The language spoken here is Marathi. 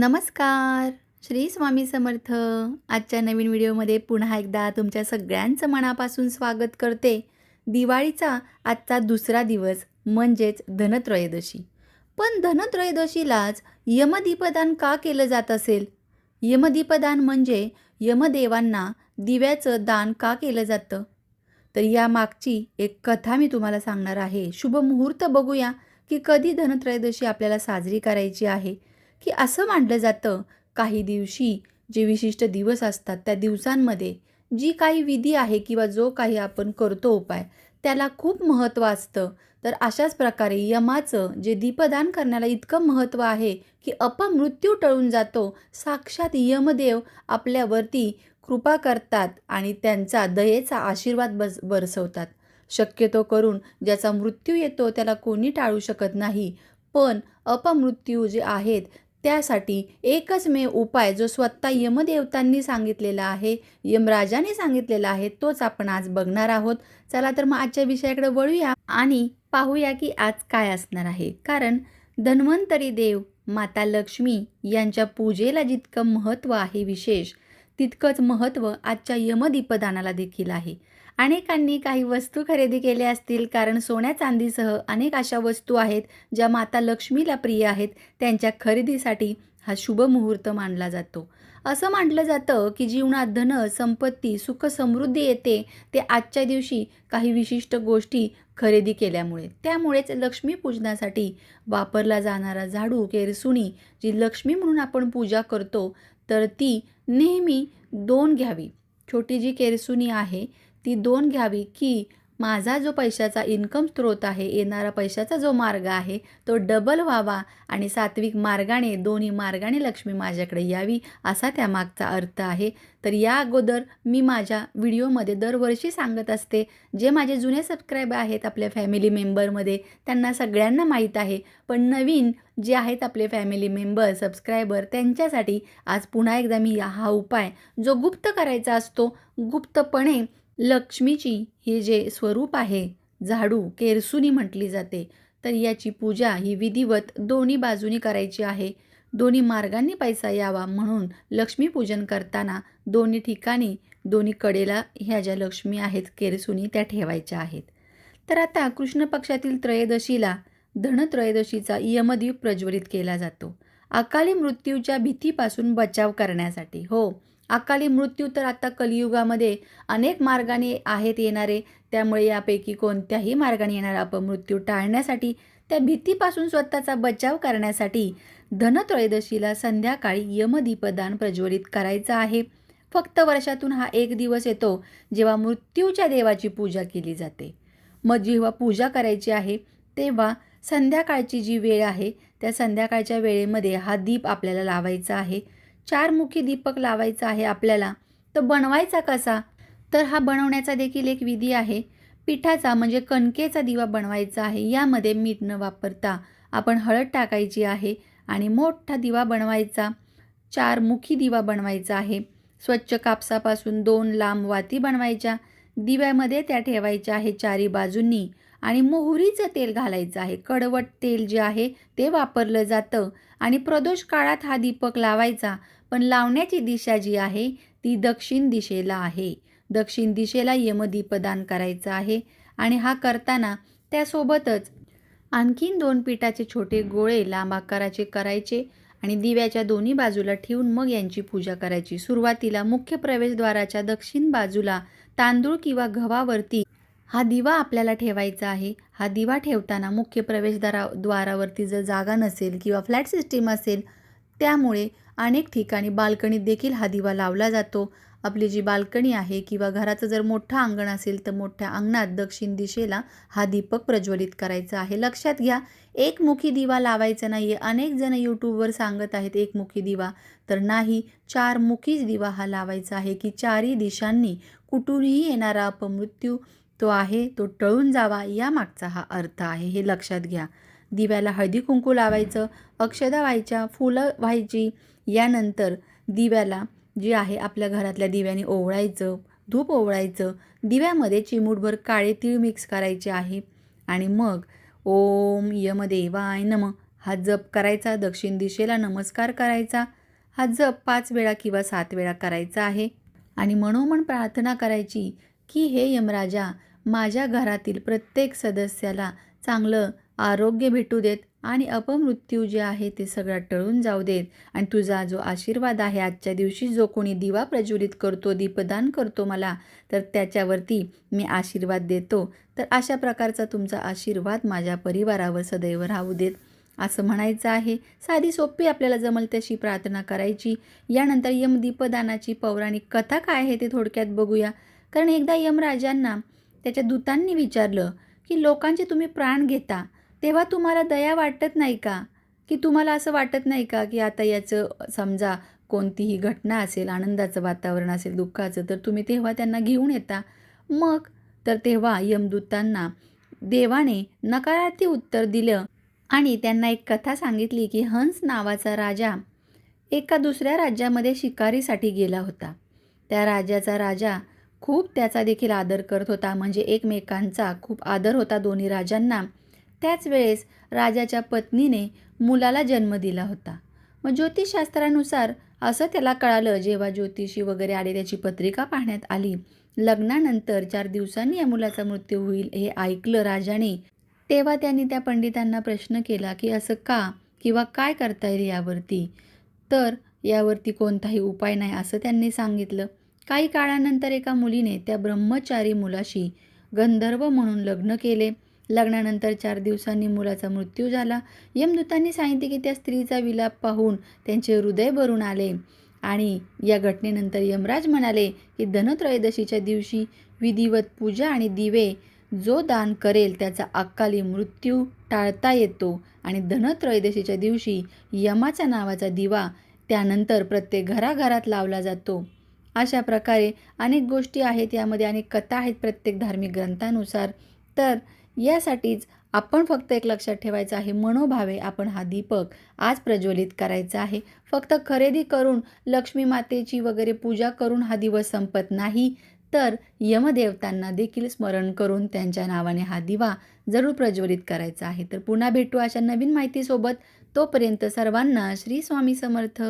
नमस्कार. श्री स्वामी समर्थ. आजच्या नवीन व्हिडिओमध्ये पुन्हा एकदा तुमच्या सगळ्यांचं मनापासून स्वागत करते. दिवाळीचा आजचा दुसरा दिवस म्हणजेच धनत्रयोदशी. पण धनत्रयोदशीलाच यमदीपदान का केलं जात असेल? यमदीपदान म्हणजे यमदेवांना दिव्याचं दान का केलं जातं? तर या मागची एक कथा मी तुम्हाला सांगणार आहे. शुभ मुहूर्त बघूया की कधी धनत्रयोदशी आपल्याला साजरी करायची आहे. की असं मानलं जातं काही दिवशी जे विशिष्ट दिवस असतात त्या दिवसांमध्ये जी काही विधी आहे किंवा जो काही आपण करतो उपाय त्याला खूप महत्त्व असतं. तर अशाच प्रकारे यमाचं जे दीपदान करण्याला इतकं महत्त्व आहे की अपमृत्यू टळून जातो साक्षात यमदेव आपल्यावरती कृपा करतात आणि त्यांचा दयेचा आशीर्वाद बस बरसवतात. शक्यतो करून ज्याचा मृत्यू येतो त्याला कोणी टाळू शकत नाही. पण अपमृत्यू जे आहेत त्यासाठी एकच मे उपाय जो स्वतः यमदेवतांनी सांगितलेला आहे यमराजाने सांगितलेला आहे तोच आपण आज बघणार आहोत. चला तर मग आजच्या विषयाकडे वळूया आणि पाहूया की आज काय असणार आहे. कारण धन्वंतरी देव माता लक्ष्मी यांच्या पूजेला जितकं महत्त्व आहे विशेष तितकंच महत्त्व आजच्या यमदीपदानाला देखील आहे. अनेकांनी काही वस्तू खरेदी केल्या असतील कारण सोन्या चांदीसह अनेक अशा वस्तू आहेत ज्या माता लक्ष्मीला प्रिय आहेत. त्यांच्या खरेदीसाठी हा शुभ मुहूर्त मानला जातो. असं मानलं जातं की जीवनात धन संपत्ती सुख समृद्धी येते. ते आजच्या दिवशी काही विशिष्ट गोष्टी खरेदी केल्यामुळे. त्यामुळेच लक्ष्मीपूजनासाठी वापरला जाणारा झाडू केरसुणी जी लक्ष्मी म्हणून आपण पूजा करतो तर ती नेहमी दोन घ्यावी. छोटी जी केरसुणी आहे ती दोन घ्यावी की माझा जो पैशाचा इन्कम स्रोत आहे येणारा पैशाचा जो मार्ग आहे तो डबल व्हावा आणि सात्विक मार्गाने दोन्ही मार्गाने लक्ष्मी माझ्याकडे यावी असा त्यामागचा अर्थ आहे. तर या अगोदर मी माझ्या व्हिडिओमध्ये दरवर्षी सांगत असते जे माझे जुने सबस्क्रायबर आहेत आपल्या फॅमिली मेंबरमध्ये त्यांना सगळ्यांना माहीत आहे. पण नवीन जे आहेत आपले फॅमिली मेंबर सबस्क्रायबर त्यांच्यासाठी आज पुन्हा एकदा मी हा उपाय जो गुप्त करायचा असतो गुप्तपणे लक्ष्मीची हे जे स्वरूप आहे झाडू केरसुनी म्हटली जाते तर याची पूजा ही विधिवत दोन्ही बाजूनी करायची आहे. दोन्ही मार्गांनी पैसा यावा म्हणून लक्ष्मीपूजन करताना दोन्ही ठिकाणी दोन्ही कडेला ह्या ज्या लक्ष्मी आहेत केरसुनी त्या ठेवायच्या आहेत. तर आता कृष्ण पक्षातील त्रयोदशीला धनत्रयोदशीचा यमदीप प्रज्वलित केला जातो. अकाली मृत्यूच्या भीतीपासून बचाव करण्यासाठी. हो अकाली मृत्यू तर आता कलियुगामध्ये अनेक मार्गाने आहेत येणारे. त्यामुळे यापैकी कोणत्याही मार्गाने येणारा अपमृत्यू टाळण्यासाठी त्या भीतीपासून स्वतःचा बचाव करण्यासाठी धनत्रयोदशीला संध्याकाळी यमदीपदान प्रज्वलित करायचं आहे. फक्त वर्षातून हा एक दिवस येतो जेव्हा मृत्यूच्या देवाची पूजा केली जाते. मग जेव्हा पूजा करायची आहे तेव्हा संध्याकाळची जी वेळ आहे त्या संध्याकाळच्या वेळेमध्ये हा दीप आपल्याला लावायचा आहे. चारमुखी दीपक लावायचा आहे आपल्याला. तर बनवायचा कसा? तर हा बनवण्याचा देखील एक विधी आहे. पिठाचा म्हणजे कणकेचा दिवा बनवायचा आहे. यामध्ये मीठ न वापरता आपण हळद टाकायची आहे आणि मोठा दिवा बनवायचा. चारमुखी दिवा बनवायचा आहे. स्वच्छ कापसापासून दोन लांब वाती बनवायच्या. दिव्यामध्ये त्या ठेवायच्या आहे चारी बाजूंनी. आणि मोहरीचं तेल घालायचं आहे. कडवट तेल जे आहे ते वापरलं जातं. आणि प्रदोष काळात हा दीपक लावायचा पण लावण्याची दिशा जी आहे ती दक्षिण दिशेला आहे. दक्षिण दिशेला यमदीपदान करायचं आहे आणि हा करताना त्यासोबतच आणखीन दोन पिठाचे छोटे गोळे लांब आकाराचे करायचे आणि दिव्याच्या दोन्ही बाजूला ठेवून मग यांची पूजा करायची. सुरुवातीला मुख्य प्रवेशद्वाराच्या दक्षिण बाजूला तांदूळ किंवा गव्हावरती हा दिवा आपल्याला ठेवायचा आहे. हा दिवा ठेवताना मुख्य प्रवेशद्वारा द्वारावरती जर जागा नसेल किंवा फ्लॅट सिस्टीम असेल त्यामुळे अनेक ठिकाणी बाल्कनीत देखील हा दिवा लावला जातो. आपली जी बाल्कनी आहे किंवा घराचं जर मोठं अंगण असेल तर मोठ्या अंगणात दक्षिण दिशेला हा दीपक प्रज्वलित करायचा आहे. लक्षात घ्या एकमुखी दिवा लावायचा नाही आहे अनेक जण यूट्यूबवर सांगत आहेत एकमुखी दिवा. तर नाही चारमुखीच दिवा हा लावायचा आहे की चारही दिशांनी कुठूनही येणारा अपमृत्यू तो आहे तो टळून जावा या मागचा हा अर्थ आहे. हे लक्षात घ्या. दिव्याला हळदी कुंकू लावायचं अक्षदा व्हायच्या फुलं व्हायची यानंतर दिव्याला जे आहे आपल्या घरातल्या दिव्याने ओवळायचं धूप ओवळायचं दिव्यामध्ये चिमूटभर काळे तीळ मिक्स करायचे आहे. आणि मग ओम यम देवाय नम. हा जप करायचा दक्षिण दिशेला नमस्कार करायचा. हा जप पाच वेळा किंवा सात वेळा करायचा आहे. आणि मनोमन प्रार्थना करायची की हे यमराजा माझ्या घरातील प्रत्येक सदस्याला चांगलं आरोग्य भेटू देत आणि अपमृत्यू जे आहे ते सगळं टळून जाऊ देत. आणि तुझा जो आशीर्वाद आहे आजच्या दिवशी जो कोणी दिवा प्रज्वलित करतो दीपदान करतो मला तर त्याच्यावरती मी आशीर्वाद देतो. तर अशा प्रकारचा तुमचा आशीर्वाद माझ्या परिवारावर सदैव राहू देत. असं म्हणायचं आहे. साधी सोपी आपल्याला जमल तशी प्रार्थना करायची. यानंतर यम दीपदानाची पौराणिक कथा काय आहे ते थोडक्यात बघूया. कारण एकदा यमराजांना त्याच्या दूतांनी विचारलं की लोकांचे तुम्ही प्राण घेता तेव्हा तुम्हाला दया वाटत नाही का? की तुम्हाला असं वाटत नाही का की आता याचं समजा कोणतीही घटना असेल आनंदाचं वातावरण असेल दुःखाचं तर तुम्ही तेव्हा त्यांना घेऊन येता? मग? तर तेव्हा यमदूतांना देवाने नकारार्थी उत्तर दिलं आणि त्यांना एक कथा सांगितली की हंस नावाचा राजा एका दुसऱ्या राज्यामध्ये शिकारीसाठी गेला होता. त्या राजाचा राजा खूप त्याचा देखील आदर करत होता. म्हणजे एकमेकांचा खूप आदर होता दोन्ही राजांना. त्याच वेळेस राजाच्या पत्नीने मुलाला जन्म दिला होता. मग ज्योतिषशास्त्रानुसार असं त्याला कळालं जेव्हा ज्योतिषी वगैरे आले त्याची पत्रिका पाहण्यात आली. लग्नानंतर चार दिवसांनी या मुलाचा मृत्यू होईल हे ऐकलं राजाने. तेव्हा त्यांनी त्या पंडितांना प्रश्न केला की असं का किंवा काय करता येईल यावरती? तर यावरती कोणताही उपाय नाही असं त्यांनी सांगितलं. काही काळानंतर एका मुलीने त्या ब्रह्मचारी मुलाशी गंधर्व म्हणून लग्न केले. लग्नानंतर चार दिवसांनी मुलाचा मृत्यू झाला. यमदूतांनी सांगितले की त्या स्त्रीचा विलाप पाहून त्यांचे हृदय भरून आले आणि या घटनेनंतर यमराज म्हणाले की धनत्रयोदशीच्या दिवशी विधिवत पूजा आणि दिवे जो दान करेल त्याचा अकाली मृत्यू टाळता येतो आणि धनत्रयोदशीच्या दिवशी यमाचा नावाचा दिवा त्यानंतर प्रत्येक घराघरात लावला जातो. अशा प्रकारे अनेक गोष्टी आहेत यामध्ये अनेक कथा आहेत प्रत्येक धार्मिक ग्रंथानुसार. तर यासाठीच आपण फक्त एक लक्षात ठेवायचं आहे मनोभावे आपण हा दीपक आज प्रज्वलित करायचा आहे. फक्त खरेदी करून लक्ष्मी मातेची वगैरे पूजा करून हा दिवस संपत नाही तर यमदेवतांना देखील स्मरण करून त्यांच्या नावाने हा दिवा जरूर प्रज्वलित करायचा आहे. तर पुन्हा भेटू अशा नवीन माहितीसोबत. तोपर्यंत सर्वांना श्री स्वामी समर्थ.